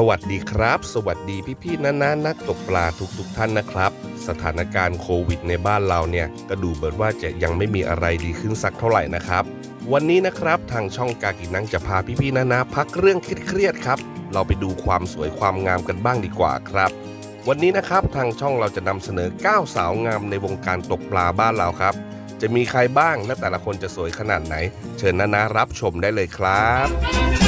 สวัสดีครับ สวัสดีพี่ๆน้าๆนักตกปลาทุกๆท่านนะครับ สถานการณ์โควิดในบ้านเราเนี่ยก็ดูเหมือนว่าจะยังไม่มีอะไรดีขึ้นสักเท่าไหร่นะครับ วันนี้นะครับทางช่องกากินังจะพาพี่ๆน้าๆพักเรื่องเครียดๆครับ เราไปดูความสวยความงามกันบ้างดีกว่าครับ วันนี้นะครับทางช่องเราจะนำเสนอ 9 สาวงามในวงการตกปลาบ้านเราครับ จะมีใครบ้างและแต่ละคนจะสวยขนาดไหน เชิญนานารับชมได้เลยครับ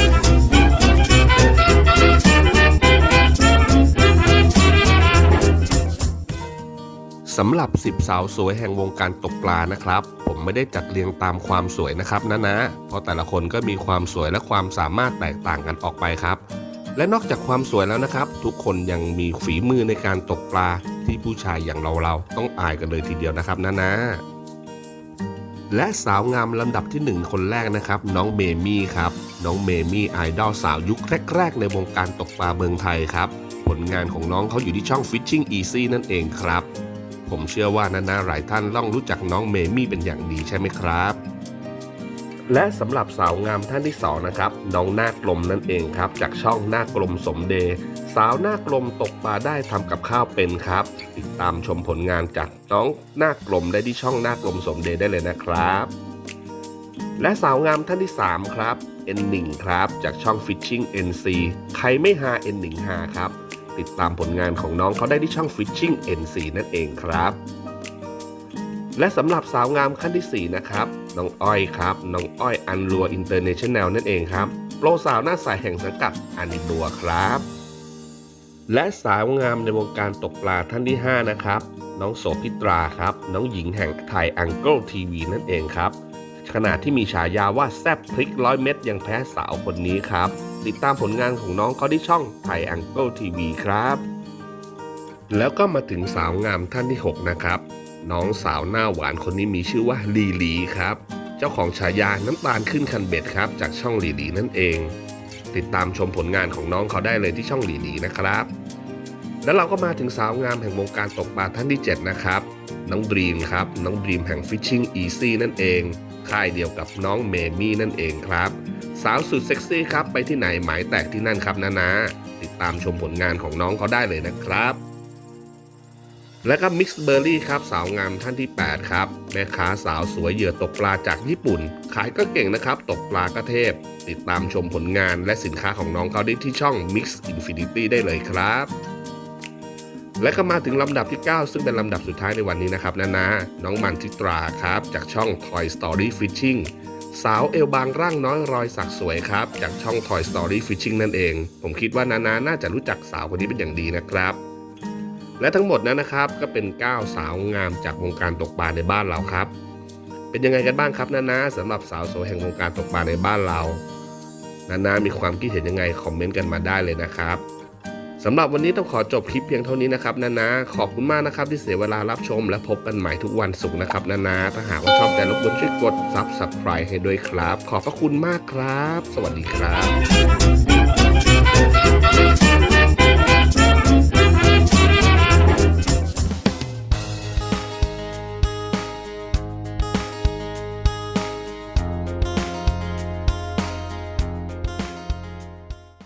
สำหรับ10สาวสวยแห่งวงการตกปลานะครับ ผมไม่ได้จัดเรียงตามความสวยนะครับนะนะ เพราะแต่ละคนก็มีความสวยและความสามารถแตกต่างกันออกไปครับ และนอกจากความสวยแล้วนะครับ ทุกคนยังมีฝีมือในการตกปลาที่ผู้ชายอย่างเราเราๆต้องอายกันเลยทีเดียวนะครับนะนะและสาวงามลำดับที่ 1 คนแรกนะครับ น้องเมมี่ครับ น้องเมมี่ไอดอลสาวยุคแรก ๆ ในวงการตกปลาเมืองไทยครับ ผลงานของน้องเขาอยู่ที่ช่อง Fishing Easy นั่นเองครับ ผมเชื่อว่านานาหลายท่านต้องรู้จักน้องเมมี่เป็นอย่างดีใช่ไหมครับ และสำหรับสาวงามท่านที่สองนะครับน้องหน้ากลมนั่นเองครับ จากช่องหน้ากลมสมเดสาวหน้ากลมตกปลาได้ทำกับข้าวเป็นครับ ติดตามชมผลงานจากน้องหน้ากลมได้ที่ช่องหน้ากลมสมเดได้เลยนะครับ และสาวงามท่านที่ 3 ครับ N1 ครับ จากช่อง Fishing NC ใครไม่หา N1 หาครับ ติดตามผลงานของน้องเขาได้ที่ช่อง Fishing NC นั่นเองครับ และสำหรับสาวงามขั้นที่ 4 นะครับ น้องอ้อยครับ น้องอ้อยอันรัวอินเตอร์เนชั่นแนลนั่นเองครับ โปรสาวหน้าใสแห่งสังกัดอันรัวครับ และสาวงามในวงการตกปลาท่านที่ 5 นะครับ น้องโสภิตราครับ น้องหญิงแห่งไทยอังเกิลทีวีนั่นเองครับ ขณะที่มีฉายาว่าแซบพริกร้อยเม็ดยังแพ้สาวคนนี้ครับ ติดตามผลงานของน้องเขาที่ช่องไทยอังเกิลทีวีครับ แล้วก็มาถึงสาวงามท่านที่ 6 นะครับ น้องสาวหน้าหวานคนนี้มีชื่อว่าลีลีครับ เจ้าของฉายาน้ำตาลขึ้นคันเบ็ดครับ จากช่องลีลีนั่นเอง ติดตามชมผลงานของน้องเขาได้เลยที่ช่องลีลีนะครับ แล้วเราก็มาถึงสาวงามแห่งวงการตกปลาท่านที่ 7 นะครับ น้องดรีมครับ น้องดรีมแห่ง Fishing Easy นั่นเอง ค่ายเดียวกับน้องเมมี่นั่นเองครับ สาวสุดเซ็กซี่ครับ ไปที่ไหนหมายแตกที่นั่นครับนะนะ ติดตามชมผลงานของน้องเขาได้เลยนะครับและก็มิกซ์เบอร์รี่ครับสาวงามท่านที่ 8 ครับแม่ค้าสาวสวยเหยื่อตกปลาจากญี่ปุ่น ขายก็เก่งนะครับ ตกปลาก็เทพ ติดตามชมผลงานและสินค้าของน้องเขาได้ที่ช่อง Mix Infinity ได้เลยครับ และก็มาถึงลำดับที่ 9 ซึ่งเป็นลำดับสุดท้ายในวันนี้นะครับนะนะน้องมันทิตราครับ จากช่อง Toy Story Fishing สาวเอวบางร่างน้อยรอยสักสวยครับ จากช่อง Toy Story Fishing นั่นเอง ผมคิดว่านานาน่าจะรู้จักสาวคนนี้เป็นอย่างดีนะครับ และทั้งหมดนั้นนะครับก็เป็น 9 สาวงามจากวงการตกปลาในบ้านเราครับ เป็นยังไงกันบ้างครับนานาสำหรับสาวสวยแห่งวงการตกปลาในบ้านเรานานามีความคิดเห็นยังไงคอมเมนต์กันมาได้เลยนะครับ สำหรับวันนี้ต้องขอจบคลิปเพียงเท่านี้นะครับนานาขอบคุณมากนะครับที่เสียเวลารับชม และพบกันใหม่ทุกวันศุกร์นะครับนานาถ้าหากว่าชอบแต่รบกวนช่วยกด Subscribe ให้ด้วยครับ ขอบพระคุณมากครับ สวัสดีครับ